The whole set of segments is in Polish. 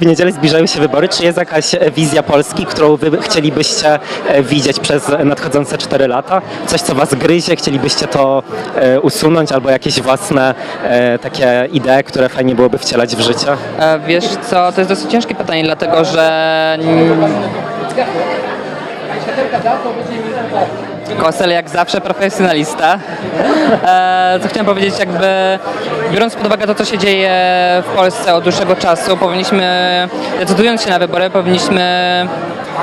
W niedzielę zbliżają się wybory. Czy jest jakaś e, wizja Polski, którą wy chcielibyście e, widzieć przez nadchodzące 4 lata? Coś, co was gryzie, chcielibyście to e, usunąć, albo jakieś własne takie idee, które fajnie byłoby wcielać w życie? Wiesz co, to jest dosyć ciężkie pytanie, dlatego że Kosel jak zawsze profesjonalista. E, co chciałem powiedzieć, jakby biorąc pod uwagę to, co się dzieje w Polsce od dłuższego czasu, powinniśmy, decydując się na wybory, powinniśmy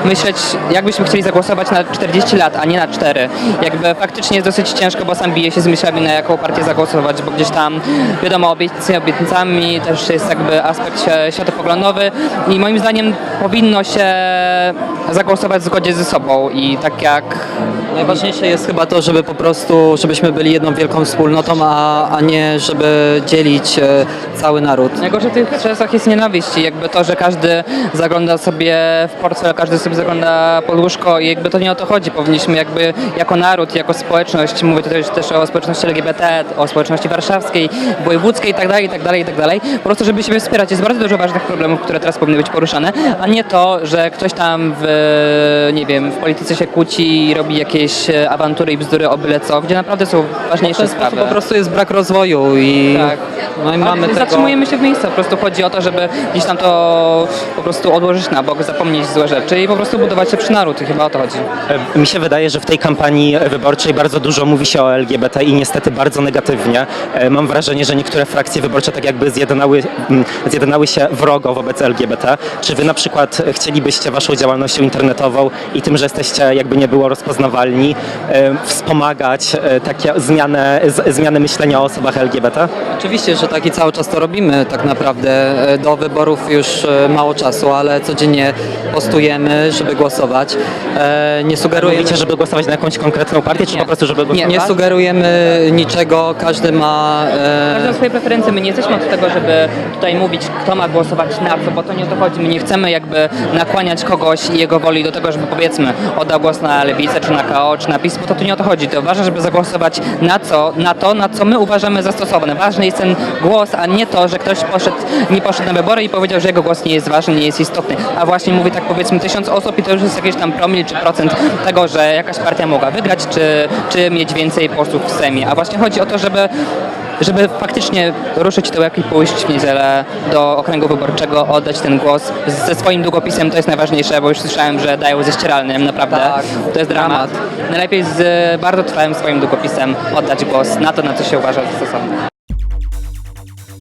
myśleć, jakbyśmy chcieli zagłosować na 40 lat, a nie na 4. Jakby faktycznie jest dosyć ciężko, bo sam bije się z myślami, na jaką partię zagłosować, bo gdzieś tam wiadomo, obietnicami, obietnicami, też jest jakby aspekt świ- światopoglądowy i moim zdaniem powinno się zagłosować w zgodzie ze sobą i tak jak Najważniejsze jest chyba to, żeby po prostu, żebyśmy byli jedną wielką wspólnotą, a, a nie żeby dzielić e, cały naród. Najgorsze w tych czasach jest nienawiść i jakby to, że każdy zagląda sobie w portfel, każdy sobie zagląda pod łóżko i jakby to nie o to chodzi. Powinniśmy jakby jako naród, jako społeczność, mówię tutaj też o społeczności LGBT, o społeczności warszawskiej, wojewódzkiej i tak dalej, i tak dalej, i tak dalej. Po prostu, żeby siebie wspierać. Jest bardzo dużo ważnych problemów, które teraz powinny być poruszane, a nie to, że ktoś tam w, nie wiem, w polityce się kłóci i robi jakieś awantury i bzdury o byle co, gdzie naprawdę są ważniejsze sposób sprawy. po prostu jest brak rozwoju i, Tak. no i mamy tego... Zatrzymujemy się w miejscu, po prostu chodzi o to, żeby gdzieś tam to po prostu odłożyć na bok, zapomnieć złe rzeczy i po prostu budować lepszy naród i chyba o to chodzi. E, Mi się wydaje, że w tej kampanii wyborczej bardzo dużo mówi się o LGBT i niestety bardzo negatywnie. E, Mam wrażenie, że niektóre frakcje wyborcze tak jakby zjednały, mm, zjednały się wrogo wobec LGBT. Czy wy na przykład chcielibyście waszą działalnością internetową i tym, że jesteście jakby nie było rozpoznawalni, e, wspomagać takie zmianę, zmianę myślenia o osobach LGBT? Oczywiście, że tak i cały czas to robimy tak naprawdę. Do wyborów już mało czasu, ale codziennie postujemy, żeby głosować. E, Nie sugerujemy... Mówicie, żeby głosować na jakąś konkretną partię, czy Nie. po prostu, żeby głosować? Nie sugerujemy niczego, każdy ma... e, Każdy ma swoje preferencje, my nie jesteśmy od tego, żeby tutaj mówić, kto ma głosować na co, bo to nie o to chodzi. My nie chcemy jakby nakłaniać kogoś i jego woli do tego, żeby powiedzmy oddał głos na Lewicę, czy na KO, czy na PiS, bo to tu nie o to chodzi. To ważne, żeby zagłosować na co, na to, na co my uważamy za stosowne. Ważny jest ten głos, a nie to, że ktoś poszedł, nie poszedł na wybory i powiedział, że jego głos nie jest ważny, nie jest istotny. A właśnie mówi tak powiedzmy tysiąc osób i to już jest jakiś tam promil czy procent tego, że jakaś partia mogła wygrać, czy, czy mieć więcej posłów w Sejmie. A właśnie chodzi o to, żeby żeby faktycznie ruszyć tyłek i pójść w niedzielę do okręgu wyborczego, oddać ten głos ze swoim długopisem, to jest najważniejsze, bo już słyszałem, że dają ze ścieralnym, naprawdę. Tak, to jest dramat. dramat. Najlepiej z bardzo trwałym swoim długopisem oddać głos na to, na co się uważa za stosowne.